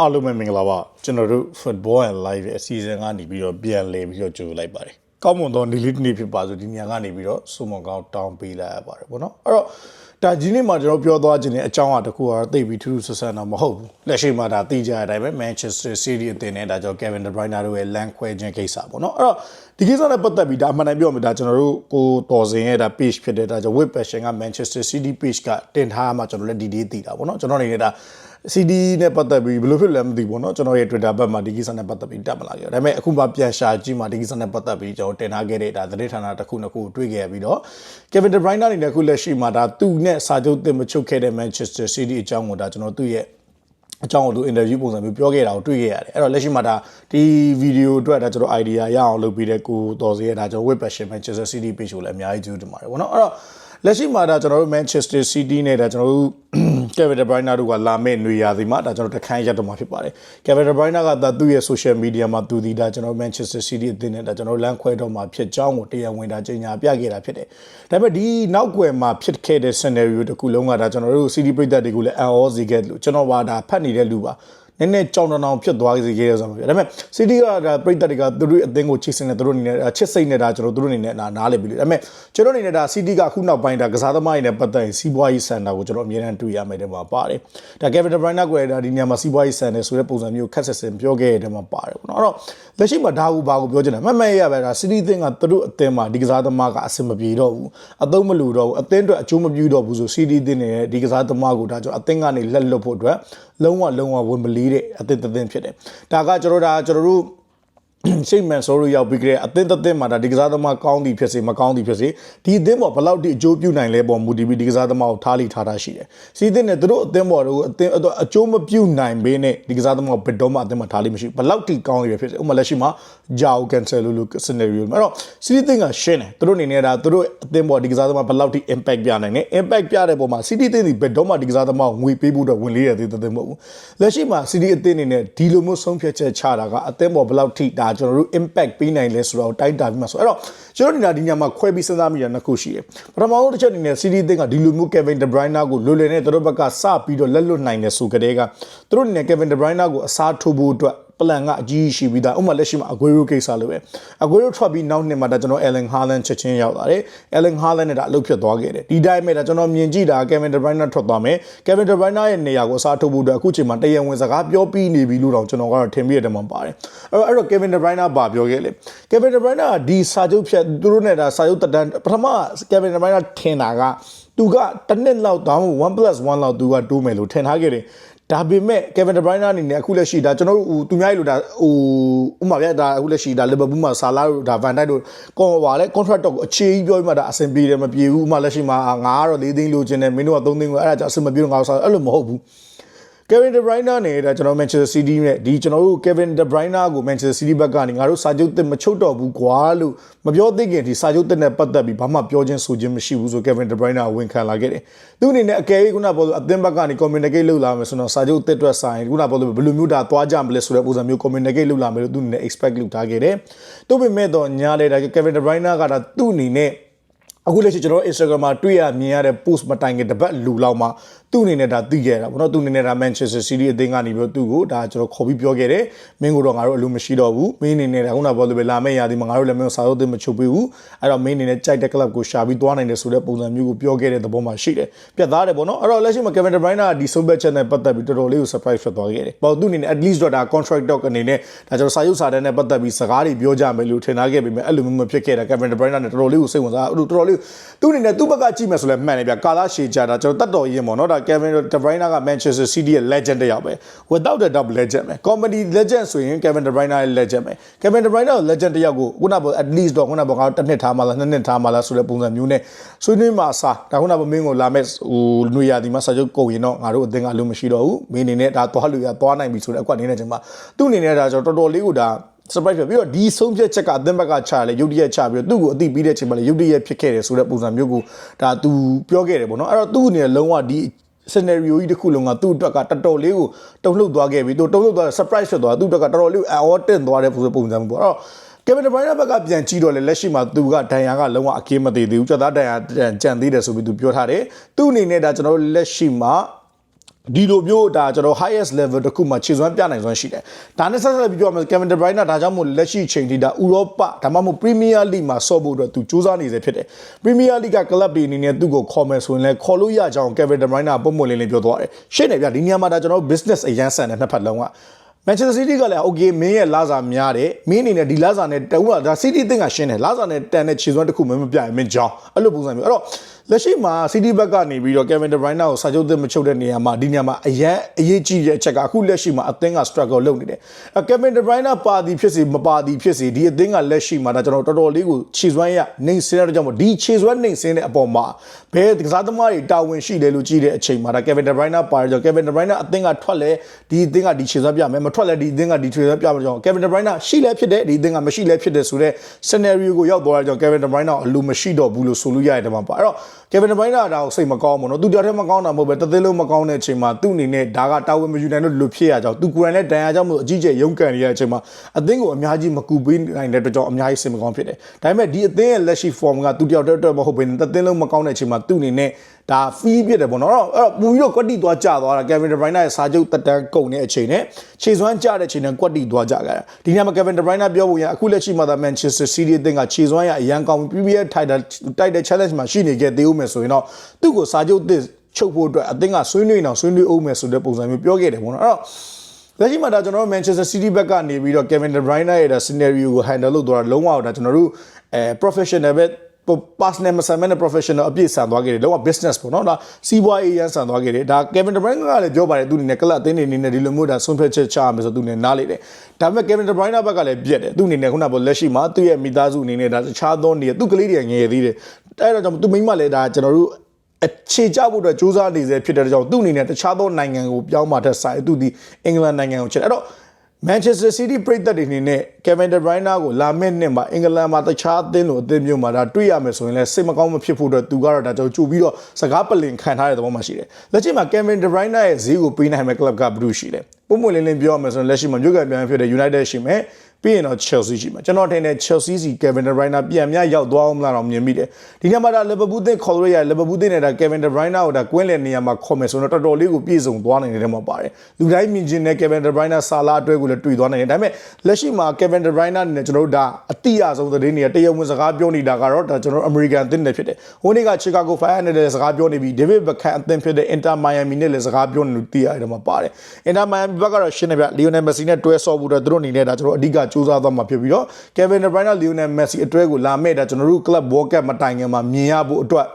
အားလုံးပဲမင်္ဂလာပါကျွန်တော်တို့ Football and Live ရဲ့အစီအစဉ်ကနေပြီးတော့ပြန်လည်ပြီးတော့ကြိုလိုက်ပါတယ်ကောင်းမွန်သောနေ့လေးတစ်နေ့ဖြစ်ပါစို့ဒီညကနေပြီးတော့စုံမကောင်းတောင်းပေးလိုက်ရပါတယ်ဗောနော်အဲ့တော့ဒါဒီနေ့မှာကျွန်တော်ပြောသွားခြင်းတဲ့အကြောင်းအရာတစ်ခုကတော့သိပြီးထူးထူးဆန်းဆန်းတော့မဟုတ်ဘူးလက်ရှိမှာဒါသိကြတဲ့အတိုင်းပဲ Manchester City အသင်းနဲ့ဒါကြောင့် Kevin De Bruyne တို့ရဲ့လမ်းခွဲခြင်းကိစ္စပေါ့နော်အဲ့တော့ဒီကိစ္စနဲ့ပတ်သက်ပြီးဒါအမှန်တမ်းပြောမှဒါကျွန်တော်တို့ကိုတော်စင်ရဲ့ဒါ page ဖြစ်တဲ့ဒါကြောင့် web passion က Manchester City page ကတင်ထားမှကျွန်တော်လည်းဒီဒီသိတာပေါ့နော်ကျွန်တော်အနေနဲ့ဒါ CD နဲ့ပတ်သက်ပြီးဘယ်လိုဖြစ်လဲမသိဘူးเนาะကျွန်တော်ရဲ့ Twitter ဘက်မှာဒီကိစ္စနဲ့ပတ်သက်ပြီးတက်မလာခဲ့ဘူးဒါပေမဲ့အခုမှပြန်ရှာကြည့်မှဒီကိစ္စနဲ့ပတ်သက်ပြီးကျွန်တော်တင်ထားခဲ့တဲ့ဒါသတင်းဌာနတစ်ခုနှစ်ခုတွေ့ခဲ့ပြီးတော့ Kevin De Bruyne အနေနဲ့အခုလက်ရှိမှာဒါသူ့နဲ့စာချုပ်တင်မချုပ်ခဲ့တဲ့ Manchester City အကြောင်းကိုဒါကျွန်တော်သူ့ရဲ့အကြောင်းကိုသူ interview ပုံစံမျိုးပြောခဲ့တာကိုတွေ့ခဲ့ရတယ်အဲ့တော့လက်ရှိမှာဒါဒီဗီဒီယိုအတွက်ဒါကျွန်တော် idea ရအောင်လုပ်ပြီးတဲ့ကိုတော်စီရဲ့ဒါကျွန်တော် web passion Manchester City page ကိုလည်းအများကြီးကျေးဇူးတင်ပါတယ်ဗောနော်အဲ့တော့လက်ရှိမှာဒါကျွန်တော်တို့ Manchester City နဲ့ဒါကျွန်တော်တို့ Kevin De Bruyne တို့ကလာမဲ့ຫນွေရာသီမှာဒါကျွန်တော်တခန်းရက်တော့မှာဖြစ်ပါတယ် Kevin De Bruyne ကဒါသူ့ရဲ့ social media မှာသူဒီဒါကျွန်တော် Manchester City အသင်းနဲ့ဒါကျွန်တော်လမ်းခွဲတော့မှာဖြစ်ကြောင်းကိုတရားဝင်ဒါကြေညာပြခဲ့တာဖြစ်တယ်ဒါပေမဲ့ဒီနောက်ွယ်မှာဖြစ်ခဲ့တဲ့ scenario တစ်ခုလုံးကဒါကျွန်တော်တို့ City ပြည်သက်တွေကိုလည်းအံ့ဩစေခဲ့လို့ကျွန်တော်ကဒါဖတ်နေတဲ့လူပါ နည်းနည်းကြောင်တောင်ဖြစ်သွားစေခဲ့ရဆိုမှာပြဒါပေမဲ့ City ကဒါပြည်သက်တွေကသူတို့အသင်းကိုချစ်စင်နေသူတို့အနေနဲ့ချစ်စိတ်နဲ့ဒါကျွန်တော်တို့အနေနဲ့နားလေပြီလို့ဒါပေမဲ့ကျွန်တော်အနေနဲ့ဒါ City ကခုနောက်ပိုင်းဒါကစားသမားတွေနဲ့ပတ်သက်ရင်စီးပွားရေးစံတာကိုကျွန်တော်အမြဲတမ်းတွေ့ရမယ်တဲ့မှာပါတယ်ဒါ Kevin De Bruyne ကိုဒါဒီနေရာမှာစီးပွားရေးစံတယ်ဆိုတဲ့ပုံစံမျိုးခက်ဆက်စင်ပြောခဲ့တဲ့မှာပါတယ်ပေါ့နော်အဲ့တော့လက်ရှိမှာဒါကိုဘာကိုပြောချင်လဲမမရပဲဒါ City အသင်းကသူတို့အသင်းမှာဒီကစားသမားကအဆင်မပြေတော့ဘူးအသုံးမလို့တော့ဘူးအသင်းအတွက်အကျိုးမပြုတော့ဘူးဆို City အသင်းနဲ့ဒီကစားသမားကိုဒါကျွန်တော်အသင်းကနေလက်လွတ်ဖို့အတွက်လုံးဝလုံးဝဝင်မလီးတဲ့အသင်းတစ်သင်းဖြစ်တယ်ဒါကကျွန်တော်ဒါကျွန်တော်တို့ ရှိတ်မန်ဆိုလို့ရောက်ပြီးကြတဲ့အသင်းသက်မှာဒါဒီကစားသမားကောင်းသည်ဖြစ်စေမကောင်းသည်ဖြစ်စေဒီအသင်းပေါ်ဘယ်လောက်ထိအကျိုးပြုနိုင်လဲပေါ်မူတည်ပြီးဒီကစားသမားကိုထားလိထားတာရှိတယ်။စီးသင်းနဲ့သူတို့အသင်းပေါ်တို့အသင်းအကျိုးမပြုနိုင်ဘဲနဲ့ဒီကစားသမားကိုဘယ်တော့မှအသင်းမှာထားလိမရှိဘူး။ဘယ်လောက်ထိကောင်းသည်ဖြစ်စေဥပမာလက်ရှိမှာဂျာအိုကန်ဆယ်လိုလို scenario မှာအဲ့တော့စီးသင်းကရှင်းတယ်သူတို့အနေနဲ့ဒါသူတို့အသင်းပေါ်ဒီကစားသမားဘယ်လောက်ထိ impact ပြနိုင်လဲ impact ပြတဲ့ပုံမှာစီးတီးသင်းဒီဘယ်တော့မှဒီကစားသမားကိုငွေပေးဖို့တော့ဝင်လေးရသေးတဲ့မဟုတ်ဘူး။လက်ရှိမှာစီးတီးအသင်းအနေနဲ့ဒီလိုမျိုးဆုံးဖြတ်ချက်ချတာကအသင်းပေါ်ဘယ်လောက်ထိဒါကျွန်တော်တို့ impact ပေးနိုင်လဲဆိုတော့တိုက်တာပြီးမှဆိုအဲ့တော့ကျွန်တော်ဒီနာဒီညမှာခွဲပြီးစဉ်းစားမိတာနှစ်ခုရှိတယ်ပထမဆုံးတစ်ချက်အနေနဲ့ CD သင်းကဒီလိုမျိုး Kevin De Bruyne ကိုလွယ်လွယ်နဲ့သူတို့ဘက်ကစပြီးတော့လက်လွတ်နိုင်တယ်ဆိုကြတဲ့ကသူတို့အနေနဲ့ Kevin De Bruyne ကိုအစားထိုးဖို့အတွက် ပလန်ကအကြီးရှိပြီးသားဥပမာလက်ရှိမှာအဂွေရိုကိစ္စလိုပဲအဂွေရိုထွက်ပြီးနောက်နှစ်မှာဒါကျွန်တော် Ellen Haaland ချက်ချင်းရောက်လာတယ် Ellen Haaland နဲ့ဒါအလုပ်ဖြစ်သွားခဲ့တယ်ဒီတိုင်းမဲ့ဒါကျွန်တော်မြင်ကြည့်တာ Kevin De Bruyne ထွက်သွားမယ် Kevin De Bruyne ရဲ့နေရာကိုအစားထိုးဖို့အတွက်အခုချိန်မှာတရားဝင်စကားပြောပြီးနေပြီလို့တော့ကျွန်တော်ကတော့ထင်မိရတဲ့မှာပါတယ်အဲ့တော့အဲ့တော့ Kevin De Bruyne ဘာပြောခဲ့လဲ Kevin De Bruyne ကဒီစာချုပ်ဖြတ်သူတို့နဲ့ဒါစာချုပ်တက်တန်းပထမ Kevin De Bruyne ထင်တာကသူကတစ်နှစ်လောက်တောင်း 1+1 လောက်သူကတိုးမယ်လို့ထင်ထားခဲ့တယ် ဒါပေမဲ့ Kevin De Bruyne အနေနဲ့အခုလက်ရှိဒါကျွန်တော်တို့သူများကြီးလို့ဒါဟိုဥမာဗျာဒါအခုလက်ရှိဒါ Liverpool မှာဆာလာတို့ဒါ Van Dijk တို့ကွန်ပါလေ contract တော့အခြေကြီးပြောပြီးမှဒါအဆင်ပြေတယ်မပြေဘူးဥမာလက်ရှိမှာငါကတော့၄သိန်းလိုချင်တယ်မင်းတို့က၃သိန်းကိုအဲ့ဒါကြောင့်အဆင်မပြေတော့ငါဆိုအဲ့လိုမဟုတ်ဘူး Kevin De Bruyne နဲ့ဒါကျွန်တော် Manchester City နဲ့ဒီကျွန်တော်တို့ Kevin De Bruyne ကို Manchester City ဘက်ကနေငါတို့စာချုပ်တစ်မချုပ်တော့ဘူးကွာလို့မပြောသိခင်ဒီစာချုပ်တစ်နဲ့ပတ်သက်ပြီးဘာမှပြောချင်းဆိုချင်းမရှိဘူးဆို Kevin De Bruyne ကဝန်ခံလာခဲ့တယ်။သူအနေနဲ့အကယ်၍ခုနပေါ်လို့အသင်းဘက်ကနေ communicate လုပ်လာမယ်ဆိုတော့စာချုပ်တစ်အတွက်ဆိုင်ခုနပေါ်လို့ဘယ်လိုမျိုးဒါသွားကြမလဲဆိုတဲ့ပုံစံမျိုး communicate လုပ်လာမယ်လို့သူအနေနဲ့ expect လုပ်ထားခဲ့တယ်။သို့ပေမဲ့တော့ညာလေဒါ Kevin De Bruyne ကဒါသူ့အနေနဲ့ အခုလက်ရှိကျွန်တော် Instagram မှာတွေ့ရမြင်ရတဲ့ post မတိုင်ခင်တပတ်လူလောက်မှာသူ့အနေနဲ့ဒါသိခဲ့တာပေါ့နော်သူ့အနေနဲ့ဒါ Manchester City အသင်းကနေပြီးတော့သူ့ကိုဒါကျွန်တော်ခေါ်ပြီးပြောခဲ့တယ်မင်းကတော့ငါတို့အလိုမရှိတော့ဘူးမင်းအနေနဲ့ဒါခုနကပြောလို့ပဲလာမယ့်ရာသီမှာငါတို့လည်းမင်းစာချုပ်သစ်မချုပ်ပေးဘူးအဲ့တော့မင်းအနေနဲ့ကြိုက်တဲ့ club ကိုရှာပြီးသွားနိုင်တယ်ဆိုတဲ့ပုံစံမျိုးကိုပြောခဲ့တဲ့သဘောမှရှိတယ်ပြတ်သားတယ်ပေါ့နော်အဲ့တော့လက်ရှိမှာ Kevin De Bruyne ကဒီဆုံးဖြတ်ချက်နဲ့ပတ်သက်ပြီးတော်တော်လေးကို surprise ဖြစ်သွားခဲ့တယ်ပေါ့သူ့အနေနဲ့ at least တော့ဒါ contract talk အနေနဲ့ဒါကျွန်တော်စာချုပ်စာတမ်းနဲ့ပတ်သက်ပြီးစကားတွေပြောကြမယ်လို့ထင်ထားခဲ့ပေမဲ့အဲ့လိုမျိုးမဖြစ်ခဲ့တာ Kevin De Bruyne နဲ့တော်တော်လေးကိုစိတ်ဝင်စားတော်တော်လေးသူ့အနေနဲ့သူ့ဘက်ကကြည့်မယ်ဆိုလဲမှန်တယ်ဗျကာလာရှည်ကြတာကျွန်တော်တတ်တော်ရင်ပေါ့နော်ဒါ Kevin De Bruyne က Manchester City ရဲ့ legend တယောက်ပဲ without a doubt legend ပဲ comedy legend ဆိုရင် Kevin De Bruyne ရဲ့ legend ပဲ Kevin De Bruyne ကို legend တယောက်ကိုခုနက at least တော့ခုနကဘာတစ်နှစ်ထားမှလားနှစ်နှစ်ထားမှလားဆိုတဲ့ပုံစံမျိုးနဲ့ဆွေးနွေးမှာစားဒါခုနကမင်းကိုလာမဲ့ဟိုຫນွေရာဒီမှာစာချုပ်ကုန်ရင်တော့ငါတို့အသင်းကလုံးမရှိတော့ဘူးမင်းအနေနဲ့ဒါသွားလို့ရသွားနိုင်ပြီဆိုတဲ့အကွက်အနေနဲ့ကျွန်မသူ့အနေနဲ့ဒါကျွန်တော်တော်တော်လေးကိုဒါ surprise ဖြစ်ပြီးတော့ဒီဆုံးဖြတ်ချက်ကအသင်းဘက်ကချရလေရုတ်တရက်ချပြီးတော့သူ့ကိုအသိပေးတဲ့အချိန်မှာလေရုတ်တရက်ဖြစ်ခဲ့တယ်ဆိုတဲ့ပုံစံမျိုးကိုဒါသူပြောခဲ့တယ်ပေါ့နော်အဲ့တော့သူ့အနေနဲ့လုံးဝဒီ scenario ကြီးတစ်ခုလုံးကသူ့အတွက်ကတော်တော်လေးကိုတုံ့လှုပ်သွားခဲ့ပြီသူတုံ့လှုပ်သွား surprise ဖြစ်သွားသူ့အတွက်ကတော်တော်လေးအော်တင်သွားတဲ့ပုံစံမျိုးပေါ့အဲ့တော့ Kevin De Bruyne ဘက်ကပြန်ကြည့်တော့လေလက်ရှိမှာသူကဒဏ်ရာကလုံးဝအကင်းမသေးသေးဘူးကြက်သားဒဏ်ရာကြံသေးတယ်ဆိုပြီးသူပြောထားတယ်သူ့အနေနဲ့ဒါကျွန်တော်တို့လက်ရှိမှာ ဒီလိုမျိုးဒါကျွန်တော် highest level တစ်ခုမှာခြေစွမ်းပြနိုင်စွမ်းရှိတယ်။ဒါနဲ့ဆက်ဆက်ပြီးပြောရမယ် Kevin De Bruyne ဒါကြောင့်မို့လက်ရှိချိန်ထိဒါဥရောပဒါမှမဟုတ် Premier League မှာဆော့ဖို့အတွက်သူစူးစမ်းနေစေဖြစ်တယ်။ Premier League က club တွေအနေနဲ့သူ့ကိုခေါ်မယ်ဆိုရင်လည်းခေါ်လို့ရကြအောင် Kevin De Bruyne ကပုံမှန်လေးလေးပြောသွားတယ်။ရှင်းတယ်ဗျဒီနေရာမှာဒါကျွန်တော် business အရန်ဆန်တယ်နှစ်ဖက်လုံးက Manchester City ကလည်း okay မင်းရဲ့လာစာများတယ်မင်းအနေနဲ့ဒီလာစာနဲ့တူတာဒါ City အသင်းကရှင်းတယ်လာစာနဲ့တန်တဲ့ခြေစွမ်းတစ်ခုမင်းမပြရင်မင်းကြောင်းအဲ့လိုပုံစံမျိုးအဲ့တော့လက်ရှိမှာ City ဘက်ကနေပြီးတော့ Kevin De Bruyne ကိုစာချုပ်သစ်မချုပ်တဲ့နေရာမှာဒီနေရာမှာအရန်အရေးကြီးတဲ့အချက်ကအခုလက်ရှိမှာအသင်းက struggle လုပ်နေတယ်အဲ Kevin De Bruyne ပါသည်ဖြစ်စေမပါသည်ဖြစ်စေဒီအသင်းကလက်ရှိမှာဒါကျွန်တော်တော်တော်လေးကိုခြေစွမ်းရနှိမ့်စင်းတဲ့ကြောင့်မို့ဒီခြေစွမ်းနှိမ့်စင်းတဲ့အပေါ်မှာဘယ်ကစားသမားတွေတာဝန်ရှိတယ်လို့ကြည့်တဲ့အချိန်မှာဒါ Kevin De Bruyne ပါတယ်ကြောင့် Kevin De Bruyne အသင်းကထွက်လဲဒီအသင်းကဒီခြေစွမ်းပြမယ်မထွက်လဲဒီအသင်းကဒီခြေစွမ်းပြမယ်ကြောင့် Kevin De Bruyne ရှိလဲဖြစ်တယ်ဒီအသင်းကမရှိလဲဖြစ်တယ်ဆိုတော့ scenario ကိုရောက်သွားတဲ့ကြောင့် Kevin De Bruyne အလိုမရှိတော့ဘူးလို့ဆိုလို့ရတယ်မှာပါအဲ့တော့ ကေဗင်ဒဘရိုင်းနာဒါကိုစိတ်မကောင်းဘူးနော်သူတယောက်တည်းမကောင်းတာမဟုတ်ပဲတသိလုံးမကောင်းတဲ့အချိန်မှာသူ့အနေနဲ့ဒါကတာဝန်မယူနိုင်လို့လွတ်ဖြစ်ရကြောင်းသူကိုယ်တိုင်လည်းဒဏ်ရာကြောင့်မို့အကြီးကျယ်ရုန်းကန်နေရတဲ့အချိန်မှာအသင်းကိုအများကြီးမကူပေးနိုင်တဲ့အတွက်ကြောင့်အများကြီးစိတ်မကောင်းဖြစ်တယ်ဒါပေမဲ့ဒီအသင်းရဲ့လက်ရှိ form ကသူတယောက်တည်းအတွက်မဟုတ်ဘဲတသိလုံးမကောင်းတဲ့အချိန်မှာသူ့အနေနဲ့ ဒါ fee ဖြစ်တယ်ပေါ့နော်အဲ့တော့ပူပြီးတော့ကွက်တီသွားကြသွားတာ Kevin De Bruyne ရဲ့စာချုပ်တက်တန်းကုန်တဲ့အချိန်နဲ့ခြေစွမ်းကြတဲ့အချိန်နဲ့ကွက်တီသွားကြကြတာဒီညမှာ Kevin De Bruyne ပြောဖို့ရအခုလက်ရှိမှာသာ Manchester City အသင်းကခြေစွမ်းရအရန်ကောင်းပြီး PPL title တိုက်တဲ့ challenge မှာရှိနေခဲ့သေးဦးမယ်ဆိုရင်တော့သူ့ကိုစာချုပ်သစ်ချုပ်ဖို့အတွက်အသင်းကဆွေးနွေးအောင်ဆွေးနွေးအောင်မယ်ဆိုတဲ့ပုံစံမျိုးပြောခဲ့တယ်ပေါ့နော်အဲ့တော့လက်ရှိမှာဒါကျွန်တော်တို့ Manchester City ဘက်ကနေပြီးတော့ Kevin De Bruyne ရဲ့ဒါ scenario ကို handle လုပ်သွားတာလုံးဝဒါကျွန်တော်တို့အဲ professional ပဲ personal မဆန်မဲနဲ့ professional အပြည့်ဆန်သွားခဲ့တယ်လုံးဝ business ပေါ့နော်ဒါစီးပွားရေးရန်ဆန်သွားခဲ့တယ်ဒါ Kevin De Bruyne ကလည်းပြောပါတယ်သူအနေနဲ့ကလပ်အသင်းတွေအနေနဲ့ဒီလိုမျိုးဒါဆုံးဖြတ်ချက်ချရမယ်ဆိုသူအနေနဲ့နားလေတယ်ဒါပေမဲ့ Kevin De Bruyne ဘက်ကလည်းပြက်တယ်သူအနေနဲ့ခုနကလက်ရှိမှာသူ့ရဲ့မိသားစုအနေနဲ့ဒါတခြားသောနေသူ့ကလေးတွေငယ်သေးတယ်အဲ့တော့ကြောင့်သူမိမလည်းဒါကျွန်တော်တို့အခြေချဖို့အတွက်စူးစမ်းနေစေဖြစ်တဲ့ကြောင့်သူ့အနေနဲ့တခြားသောနိုင်ငံကိုပြောင်းมาတဲ့ဆိုင်သူဒီအင်္ဂလန်နိုင်ငံကိုချက်အဲ့တော့ Manchester City ပြည်သက်တွေအနေနဲ့ Kevin De Bruyne ကိုလာမယ့်နှစ်မှာအင်္ဂလန်မှာတခြားအသင်းလိုအသင်းမျိုးမှာဒါတွေ့ရမယ်ဆိုရင်လည်းစိတ်မကောင်းမဖြစ်ဖို့အတွက်သူကတော့ဒါကြောင့်ကြိုပြီးတော့စကားပလင်ခံထားတဲ့သဘောမှရှိတယ်။လက်ရှိမှာ Kevin De Bruyne ရဲ့ဈေးကိုပေးနိုင်မဲ့ club ကဘယ်သူရှိလဲ။ပုံမှန်လင်းလင်းပြောရမယ်ဆိုရင်လက်ရှိမှာမြို့ကပြန်ဖြစ်တဲ့ United ရှိမယ်။ ပြီးရင်တော့ Chelsea ရှိမှာကျွန်တော်ထင်တယ် Chelsea စီ Kevin De Bruyne ပြန်မြရောက်သွားအောင်မလားတော့မြင်မိတယ်ဒီညမှာဒါ Liverpool သင်းခေါ်လို့ရ Liverpool သင်းနဲ့ဒါ Kevin De Bruyne ကိုဒါကွင်းလည်နေရာမှာခေါ်မယ်ဆိုတော့တော်တော်လေးကိုပြည့်စုံသွားနိုင်တယ်မှာပါတယ်လူတိုင်းမြင်ချင်းနဲ့ Kevin De Bruyne ဆာလာအတွက်ကိုလည်းတွေ့သွားနိုင်တယ်ဒါပေမဲ့လက်ရှိမှာ Kevin De Bruyne အနေနဲ့ကျွန်တော်တို့ဒါအတိအဆုံးသတင်းတွေကတရားဝင်စကားပြောနေတာကတော့ဒါကျွန်တော် American သင်းနဲ့ဖြစ်တယ်ဟိုနေ့က Chicago Fire နဲ့လည်းစကားပြောနေပြီး David Beckham အသင်းဖြစ်တဲ့ Inter Miami နဲ့လည်းစကားပြောနေလို့သိရတယ်မှာပါတယ် Inter Miami ဘက်ကတော့ရှင်းနေပြ Lionel Messi နဲ့တွဲဆော့ဖို့အတွက်သူတို့အနေနဲ့ဒါကျွန်တော်အဓိကစူးစမ်းသွားမှာဖြစ်ပြီးတော့ Kevin De Bruyne နဲ့ Lionel Messi အတွဲကိုလာမဲ့ဒါကျွန်တော်တို့ Club World Cup မတိုင်ခင်မှာမြင်ရဖို့အတွက်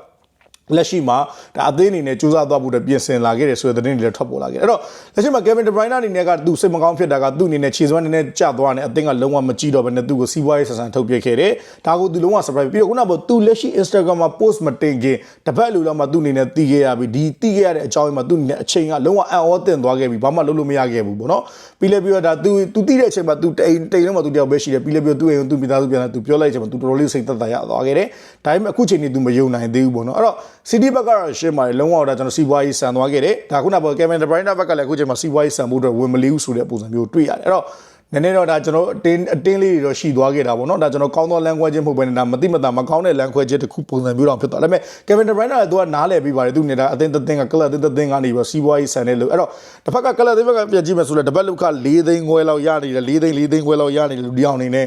လက်ရှိမှာဒါအသေးအနေနဲ့စူးစမ်းသွားဖို့အတွက်ပြင်ဆင်လာခဲ့တယ်ဆိုတဲ့သတင်းတွေလည်းထွက်ပေါ်လာခဲ့တယ်အဲ့တော့လက်ရှိမှာ Kevin De Bruyne အနေနဲ့ကသူစိတ်မကောင်းဖြစ်တာကသူ့အနေနဲ့ခြေစွမ်းအနေနဲ့ကျသွားတယ်အသင်းကလုံးဝမကြည့်တော့ဘဲနဲ့သူ့ကိုစီးပွားရေးဆန်ဆန်ထုတ်ပြခဲ့တယ်ဒါကိုသူလုံးဝ surprise ပြီးတော့ခုနကသူလက်ရှိ Instagram မှာ post မတင်ခင်တပတ်လူလောက်မှသူ့အနေနဲ့တီးခဲ့ရပြီဒီတီးခဲ့ရတဲ့အကြောင်းအရင်းမှာသူ့အနေနဲ့အချိန်ကလုံးဝအံ့ဩတင်သွားခဲ့ပြီဘာမှလုပ်လို့မရခဲ့ဘူးပေါ့နော်ပြီးလည်းပြီးတော့ဒါသူသူတီးတဲ့အချိန်မှာသူတိန်တိန်လုံးမှာသူတယောက်ပဲရှိတယ်ပြီးလည်းပြီးတော့သူ့အိမ်သူ့မိသားစုပြန်လာသူပြောလိုက်ချိန်မှာသူတော်တော်လေးစိတ်သက်သာရသွားခဲ့တယ်ဒါပေမဲ့အခုချိန်နေသူမယုံနိုင်သေးဘူးပေါ့နော်အဲ့တော့ City ဘက်ကတော့ရှင်းပါတယ်လုံးဝတော့ကျွန်တော်စီးပွားရေးဆန်သွားခဲ့တယ်ဒါခုနက Kevin De Bruyne ဘက်ကလည်းအခုချိန်မှာစီးပွားရေးဆန်ဖို့အတွက်ဝင်မလေးဘူးဆိုတဲ့ပုံစံမျိုးတွေ့ရတယ်အဲ့တော့နည်းနည်းတော့ဒါကျွန်တော်အတင်းအတင်းလေးတွေတော့ရှိသွားခဲ့တာပေါ့နော်ဒါကျွန်တော်ကောင်းသောလမ်းခွဲခြင်းမဟုတ်ဘဲနဲ့ဒါမတိမတာမကောင်းတဲ့လမ်းခွဲခြင်းတစ်ခုပုံစံမျိုးတော့ဖြစ်သွားတယ်ဒါပေမဲ့ Kevin De Bruyne ကသူကနားလည်ပြီးပါတယ်သူနေတာအတင်းတင်းကကလပ်တင်းတင်းကနေပြီးစီးပွားရေးဆန်နေလို့အဲ့တော့တစ်ဖက်ကကလပ်တင်းဘက်ကပြန်ကြည့်မယ်ဆိုတော့တစ်ပတ်လုခ၄သိန်းခွဲလောက်ရနေတယ်၄သိန်း၄သိန်းခွဲလောက်ရနေတယ်လူဒီအောင်နေနဲ့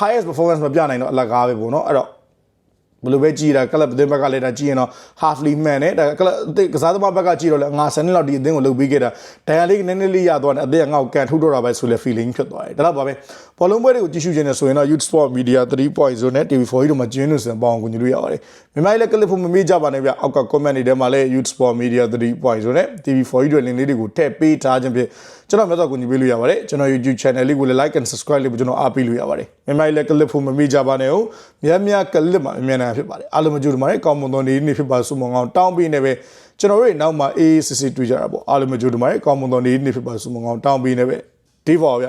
highest performance မပြနိုင်တော့အလကားပဲပေါ့နော်အဲ့တော့ ဘယ်လိုပဲကြည်တာကလပ်အသင်းဘက်ကလည်းဒါကြည်ရင်တော့ halfly man နဲ့ဒါကလပ်အသင်းကစားသမားဘက်ကကြည်တော့လည်းငါစနစ်လောက်ဒီအသင်းကိုလုပ်ပြီးခဲ့တာဒိုင်ယာလေးနည်းနည်းလေးရသွားတယ်အသင်းကငါ့ကိုကန်ထုတ်တော့တာပဲဆိုလဲ feeling ဖြစ်သွားတယ်ဒါတော့ပါပဲဘောလုံးပွဲတွေကိုကြည့်ရှုခြင်းနဲ့ဆိုရင်တော့ Youth Sport Media 3.0နဲ့ TV4 တို့မှာကျင်းလို့စံပေါအောင်ကိုညလို့ရပါတယ်မြန်မာလေးကလစ်ဖို့မမေ့ကြပါနဲ့ဗျအောက်က comment တွေထဲမှာလည်း Youth Sport Media 3.0နဲ့ TV4 တို့လင်းလေးတွေကိုထည့်ပေးထားခြင်းဖြင့် ကျွန်တော်မြတ်စွာကိုညီပေးလို့ရပါတယ်ကျွန်တော် YouTube channel လေးကိုလည်း like and subscribe လေးကိုကျွန်တော်အားပေးလို့ရပါတယ်မြန်မာလေးကလစ်ဖို့မမေ့ကြပါနဲ့ဟုတ်မြတ်မြတ်ကလစ်မှာအမြန်နိုင်ဖြစ်ပါတယ်အားလုံးမကြိုးတမားနဲ့ကောင်းမွန်သောနေ့နေ့ဖြစ်ပါစုမအောင်တောင်းပေးနေပဲကျွန်တော်တို့နောက်မှာအေးအေးစစ်စစ်တွေ့ကြတာပေါ့အားလုံးမကြိုးတမားနဲ့ကောင်းမွန်သောနေ့နေ့ဖြစ်ပါစုမအောင်တောင်းပေးနေပဲဒီပေါ်ဗျ